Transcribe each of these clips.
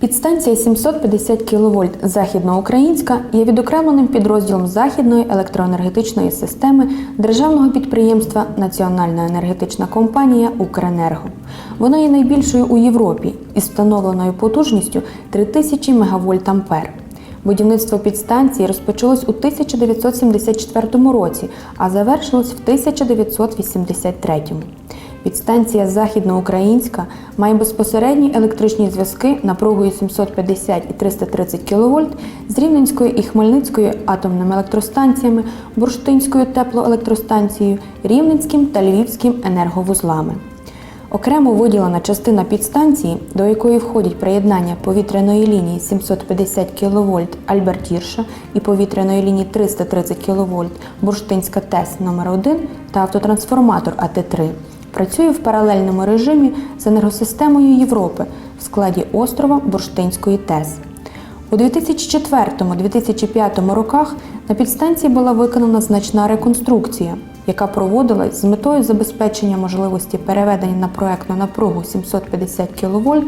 Підстанція 750 кВт Західноукраїнська є відокремленим підрозділом Західної електроенергетичної системи державного підприємства Національна енергетична компанія Укренерго. Вона є найбільшою у Європі із встановленою потужністю 3000 МВА. Будівництво підстанції розпочалось у 1974 році, а завершилось в 1983. Підстанція Західноукраїнська має безпосередні електричні зв'язки напругою 750 і 330 кВт з Рівненською і Хмельницькою атомними електростанціями, Бурштинською теплоелектростанцією, Рівненським та Львівським енерговузлами. Окремо виділена частина підстанції, до якої входять приєднання повітряної лінії 750 кВт Альбертірша і повітряної лінії 330 кВт Бурштинська ТЕС номер 1 та автотрансформатор АТ3, працює в паралельному режимі з енергосистемою Європи в складі острова Бурштинської ТЕС. У 2004-2005 роках на підстанції була виконана значна реконструкція, яка проводилась з метою забезпечення можливості переведення на проектну напругу 750 кВт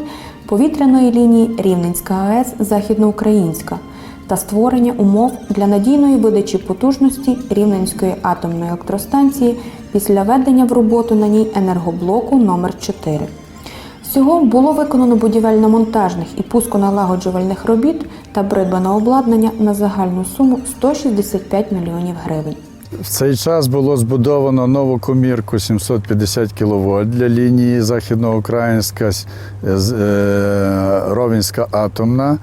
повітряної лінії Рівненська АЕС Західноукраїнська та створення умов для надійної видачі потужності Рівненської атомної електростанції після введення в роботу на ній енергоблоку номер 4 Всього було виконано будівельно-монтажних і пусконалагоджувальних робіт та придбано обладнання на загальну суму 165 мільйонів гривень. В цей час було збудовано нову комірку 750 кВт для лінії Західноукраїнська з- е, атомна.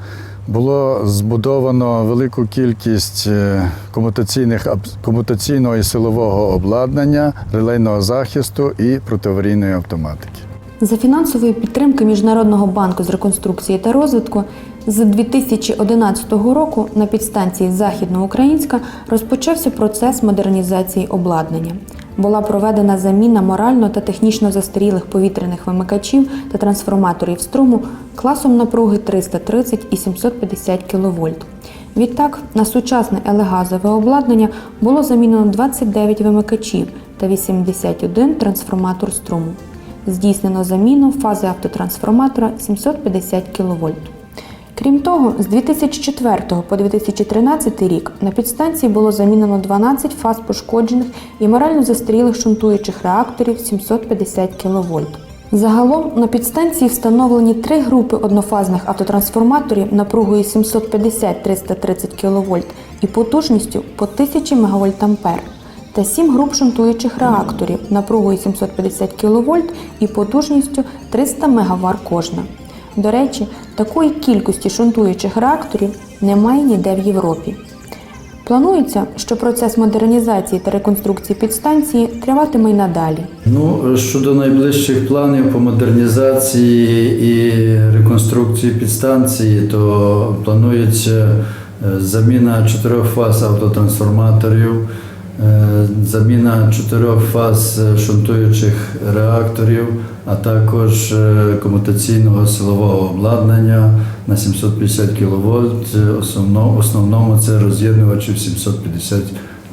Було збудовано велику кількість е, комутаційних комутаційного і силового обладнання, релейного захисту і протиаварійної автоматики. За фінансової підтримки Міжнародного банку з реконструкції та розвитку з 2011 року на підстанції Західноукраїнська розпочався процес модернізації обладнання. Була проведена заміна морально та технічно застарілих повітряних вимикачів та трансформаторів струму класом напруги 330 і 750 кВт. Відтак на сучасне елегазове обладнання було замінено 29 вимикачів та 81 трансформатор струму. Здійснено заміну фази автотрансформатора 750 кВт. Крім того, з 2004 по 2013 рік на підстанції було замінено 12 фаз пошкоджених і морально застарілих шунтуючих реакторів 750 кВт. Загалом на підстанції встановлені три групи однофазних автотрансформаторів напругою 750-330 кВт і потужністю по 1000 МВА та 7 груп шунтуючих реакторів напругою 750 кВт і потужністю 300 МВт кожна. До речі, такої кількості шунтуючих реакторів немає ніде в Європі. Планується, що процес модернізації та реконструкції підстанції триватиме й надалі. Ну, щодо найближчих планів по модернізації і реконструкції підстанції, то планується е, заміна чотирьох фаз автотрансформаторів, заміна чотирьох фаз е, шунтуючих реакторів, а також е, комутаційного силового обладнання на 750 кВт. Основно, основному це роз'єднувачів 750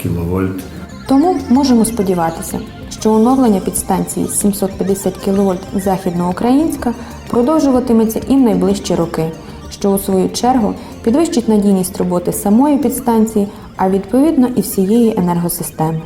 кВт. Тому можемо сподіватися, що оновлення підстанції 750 кВт Західноукраїнська продовжуватиметься і в найближчі роки, що у свою чергу підвищить надійність роботи самої підстанції, а відповідно і всієї енергосистеми.